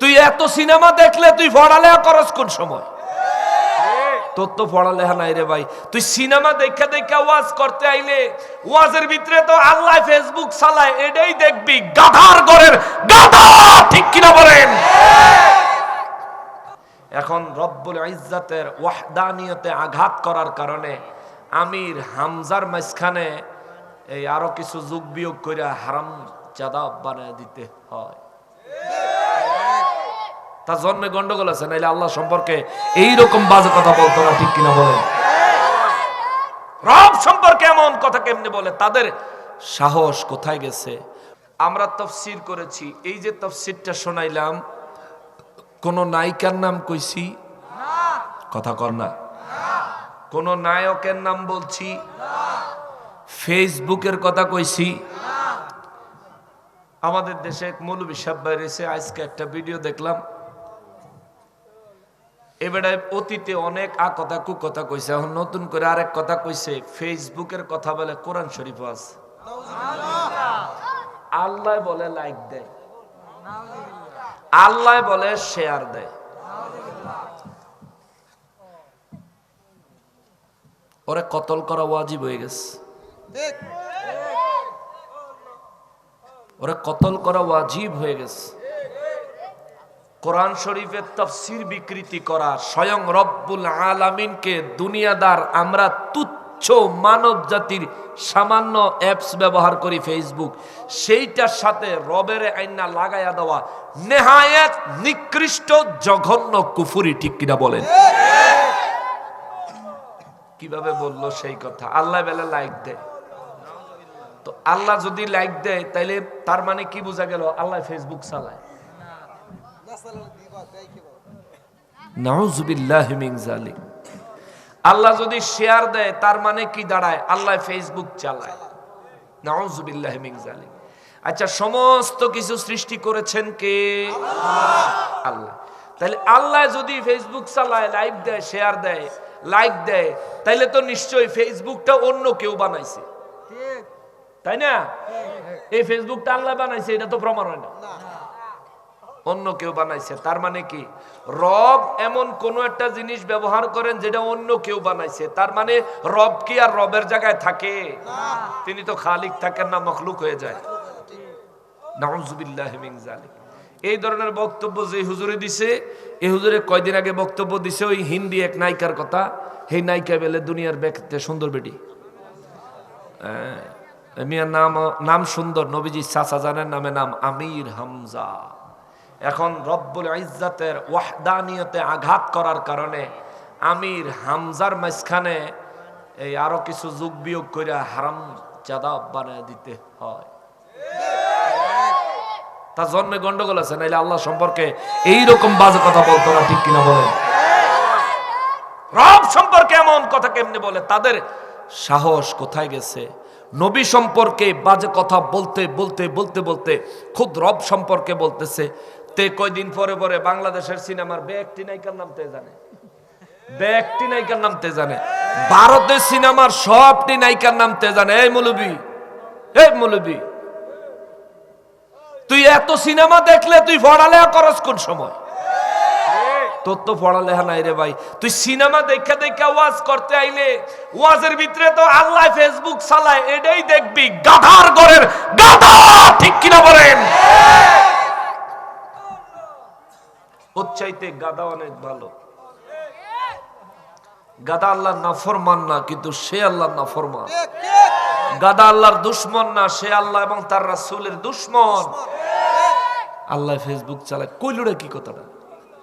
তুই এত সিনেমা দেখলে তুই পড়ালেখা করস কোন সময়? তোর তো নাই রে ভাই। তুই সিনেমা ওয়াজ করতে আইলে, ওয়াজের ভিতরে তো আল্লাহ ফেসবুক এটাই দেখবি, গাধার গাধা, ঠিক কিনা বলেন? এখন রব্বুল ইজ্জাতের ওয়াহদানিয়তে আঘাত করার কারণে আমির হামজার মাঝখানে এই আরও কিছু যোগ বিয়োগ করে হারাম চাঁদা বানিয়ে দিতে হয়। তার জন্মে গন্ডগোল আছে, নাইলে আল্লাহ সম্পর্কে এইরকম বাজে কথা বলতো না, ঠিক কিনা বলেন? রব সম্পর্কে এমন কথা কেমনে বলে? তাদের সাহস কোথায় গেছে? আমরা তফসির করেছি, এই যে তফসিরটা শোনাইলাম, কোন নায়িকার নাম কইছি? কথা কর না। কোন নায়কের নাম বলছি? ফেসবুকের কথা কইছি? আমাদের দেশে এক মৌলবী সাহেব বাইরেছে আজকে একটা ভিডিও দেখলাম। এবারে অতীতে অনেক আ কথা কু কথা কইছে, এখন নতুন করে আরেক কথা কইছে, ফেসবুকের কথা বলে কোরআন শরীফ আছে। আল্লাহ বলে লাইক দেয়। আল্লাহ বলে শেয়ার দেয়। ওরে কতল করা ওয়াজিব হয়ে গেছে। ওরে কতল করা ওয়াজিব হয়ে গেছে। কোরআন শরীফের তফসির বিকৃতি করা স্বয়ং রব্বুল আলামিনকে দুনিয়াদার আমরা তুচ্ছ মানব জাতির সামান্য অ্যাপস ব্যবহার করি ফেসবুক। সেইটার সাথে রবের আইনা লাগাইয়া দেওয়া নেহায়াত নিকৃষ্ট জঘন্য কুফুরি, ঠিক কিনা বলেন? কীভাবে বলল সেই কথা? আল্লাহ বেলা লাইক দেয় তো আল্লাহ যদি লাইক দেয়, তাইলে তার মানে কি বোঝা গেল? আল্লাহ ফেসবুক চালায়। জালিক আল্লাহ যদি শেয়ার দেয় তার মানে কি দাঁড়ায়? আল্লাহ ফেসবুক চালায়। নাউজুবিল্লাহ জালিক আচ্ছা সমস্ত কিছু সৃষ্টি করেছেন কে? আল্লাহ। তাহলে আল্লাহ যদি ফেসবুক চালায় লাইভ দেয় শেয়ার দেয় লাইক দেয় তাইলে তো নিশ্চয়ই ফেসবুকটা অন্য কেউ বানাইছে। তাই না? এই ফেসবুকটা আল্লাহ বানাইছে এটা তো প্রমাণ হয় না। অন্য কেউ বানাইছে। তার মানে কি? রব এমন কোন একটা জিনিস ব্যবহার করেন যেটা অন্য কেউ বানাইছে। তার মানে রব কি আর রবের জায়গায় থাকে? তিনি তো খালিক থাকেন না মখলুক হয়ে যায়। এই ধরনের বক্তব্য যে হুজুরে দিছে এই হুজুরে কয়দিন আগে বক্তব্য দিছে ওই হিন্দি এক নায়িকার কথা। সেই নায়িকা বেলে দুনিয়ার ব্যক্তিতে সুন্দর বেটি। মিয়ার নাম নাম সুন্দর নবীজি চাচা জানের নামে নাম আমির হামজা। এখন রব্বুল ইজ্জাতের ওয়াহদানিয়তে আঘাত করার কারণে আমির হামজার মাঝখানে এই আরও কিছু যোগ বিয়োগ করে হারাম চাঁদা বানিয়ে দিতে হয়। তার জন্মে গন্ডগোল আছে, নাইলে আল্লাহ সম্পর্কে এইরকম বাজে কথা বলতো না, ঠিক কিনা বলেন? রব সম্পর্কে এমন কথা কেমনে বলে? তাদের সাহস কোথায় গেছে? নবী সম্পর্কে বাজে কথা বলতে বলতে বলতে বলতে, খুদ রব সম্পর্কে বলতেছে তে কয়দিন পরে পরে বাংলাদেশের সিনেমার ব্যক্তি নায়িকার নাম তে জানে। ব্যক্তি নায়িকার নাম তে জানে। ভারতের সিনেমার সবটি নায়িকার নাম তে জানে। এই এই তুই এত সিনেমা দেখলে তুই করস কোন সময়? তোর তো পড়ালেখা নাই রে ভাই। তুই সিনেমা দেখা দেখা ওয়াজ করতে আইলে, ওয়াজের ভিতরে তো আল্লাহ ফেসবুক চালায়, এটাই দেখবি। গাধার ঘরের গাধা, ঠিক কিনা বলেন? ওর চাইতে গাদা অনেক ভালো। গাদা আল্লাহর নাফরমান না, কিন্তু সে আল্লাহর নাফরমান। গাদা আল্লাহর দুশ্মন না, সে আল্লাহ এবং তার রাসুলের দুশ্মন। আল্লাহ ফেসবুক চালায়। কইলুরে কি কথাটা?